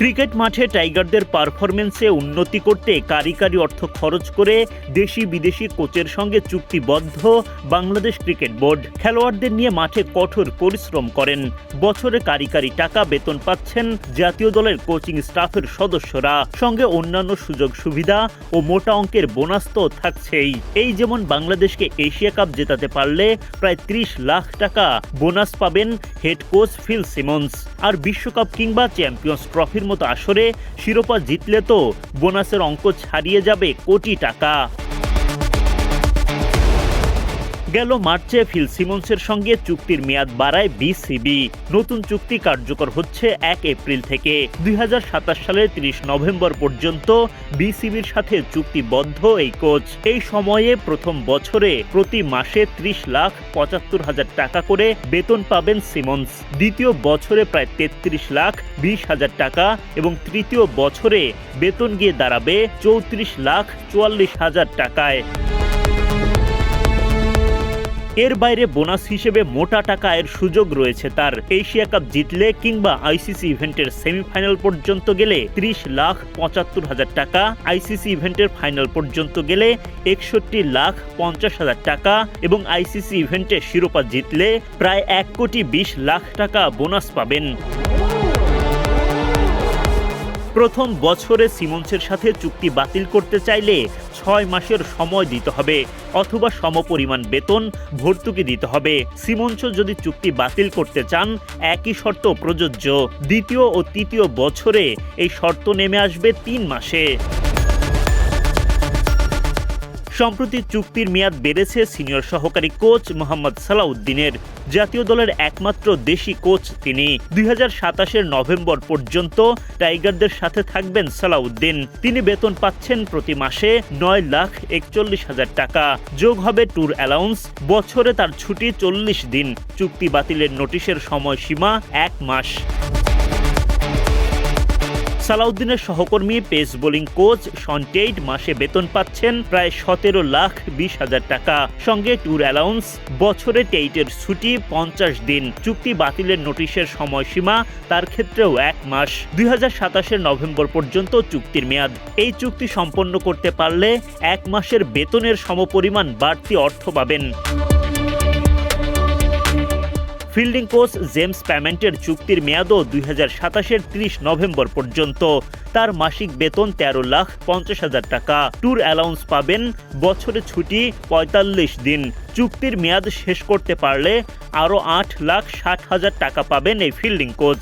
Cricket মাঠে টাইগারদের পারফরমেন্সে উন্নতি করতে কারি কারি অর্থ খরচ করে দেশি বিদেশি কোচের সঙ্গে চুক্তিবদ্ধ বাংলাদেশ ক্রিকেট বোর্ড। খেলোয়াড়দের নিয়ে মাঠে কঠোর পরিশ্রম করেন। বছরে কারি কারি টাকা বেতন পাচ্ছেন জাতীয় দলের কোচিং স্টাফের সদস্যরা। সঙ্গে অন্যান্য সুযোগ সুবিধা ও মোটা অঙ্কের বোনাস তো থাকছেই। এই যেমন বাংলাদেশকে এশিয়া কাপ জেতাতে পারলে প্রায় ত্রিশ লাখ টাকা বোনাস পাবেন হেড কোচ ফিল সিমন্স। আর বিশ্বকাপ কিংবা চ্যাম্পিয়ন্স ট্রফির মতো আসরে শিরোপা জিতলে তো বোনাসের অঙ্ক ছাড়িয়ে যাবে কোটি টাকা। গেল মার্চে ফিল সিমন্সের সঙ্গে চুক্তির মেয়াদ বাড়ায় বিসিবি। নতুন চুক্তি কার্যকর হচ্ছে এক এপ্রিল থেকে। দুই হাজার সাতাশ সালের তিরিশ নভেম্বর পর্যন্ত বিসিবির সাথে চুক্তিবদ্ধ এই কোচ। এই সময়ে প্রথম বছরে প্রতি মাসে ত্রিশ লাখ পঁচাত্তর হাজার টাকা করে বেতন পাবেন সিমন্স। দ্বিতীয় বছরে প্রায় তেত্রিশ লাখ বিশ হাজার টাকা এবং তৃতীয় বছরে বেতন গিয়ে দাঁড়াবে চৌত্রিশ লাখ চুয়াল্লিশ হাজার টাকায়। এর বাইরে বোনাস হিসেবে মোটা টাকা আয়ের সুযোগ রয়েছে তার। এশিয়া কাপ জিতলে কিংবা আইসিসি ইভেন্টের সেমিফাইনাল পর্যন্ত গেলে ত্রিশ লাখ পঁচাত্তর হাজার টাকা, আইসিসি ইভেন্টের ফাইনাল পর্যন্ত গেলে একষট্টি লাখ পঞ্চাশ হাজার টাকা এবং আইসিসি ইভেন্টে শিরোপা জিতলে প্রায় এক কোটি বিশ লাখ টাকা বোনাস পাবেন। প্রথম বছরে সিমন্সের সাথে চুক্তি বাতিল করতে চাইলে ছয় মাসের সময় দিতে হবে, অথবা সমপরিমাণ বেতন ভর্তুকি দিতে হবে। সিমন্স যদি চুক্তি বাতিল করতে চান, একই শর্ত প্রযোজ্য। দ্বিতীয় ও তৃতীয় বছরে এই শর্ত নেমে আসবে তিন মাসে। সম্প্রতি চুক্তির মেয়াদ বেড়েছে সিনিয়র সহকারী কোচ মোহাম্মদ সালাউদ্দিনের। জাতীয় দলের একমাত্র দেশি কোচ তিনি। দুই সাতাশের নভেম্বর পর্যন্ত টাইগারদের সাথে থাকবেন সালাউদ্দিন। তিনি বেতন পাচ্ছেন প্রতি মাসে নয় লাখ একচল্লিশ হাজার টাকা। যোগ হবে ট্যুর অ্যালাউন্স, বছরে তার ছুটি চল্লিশ দিন। চুক্তি বাতিলের নোটিশের সময়সীমা এক মাস। সালাউদ্দিনের সহকর্মী, পেস বোলিং কোচ সন্টেইড মাসে বেতন পাচ্ছেন প্রায় সতেরো লাখ বিশ হাজার টাকা। সঙ্গে ট্যুর অ্যালাউন্স, বছরে টেইটের ছুটি পঞ্চাশ দিন। চুক্তি বাতিলের নোটিশের সময়সীমা তার ক্ষেত্রেও এক মাস। দুই হাজার নভেম্বর পর্যন্ত চুক্তির মেয়াদ। এই চুক্তি সম্পন্ন করতে পারলে এক মাসের বেতনের সমপরিমাণ বাড়তি অর্থ পাবেন। ফিল্ডিং কোচ জেমস প্যামেন্টের চুক্তির মেয়াদও দুই হাজার সাতাশের ত্রিশ নভেম্বর পর্যন্ত। তার মাসিক বেতন তেরো লাখ পঞ্চাশ হাজার টাকা। ট্যুর অ্যালাউন্স পাবেন বছরে ছুটি পঁয়তাল্লিশ দিন। চুক্তির মেয়াদ শেষ করতে পারলে আরও আট লাখ ষাট হাজার টাকা পাবেন এই ফিল্ডিং কোচ।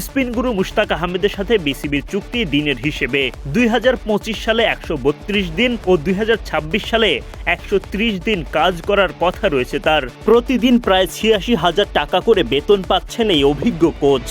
স্পিন গুরু মুশতাক আহমেদের সাথে বিসিবির চুক্তি দিনের হিসেবে। দুই হাজার পঁচিশ সালে একশো বত্রিশ দিন ও দুই হাজার ছাব্বিশ সালে একশো ত্রিশ দিন কাজ করার কথা রয়েছে তার। প্রতিদিন প্রায় ছিয়াশি হাজার টাকা করে বেতন পাচ্ছেন এই অভিজ্ঞ কোচ।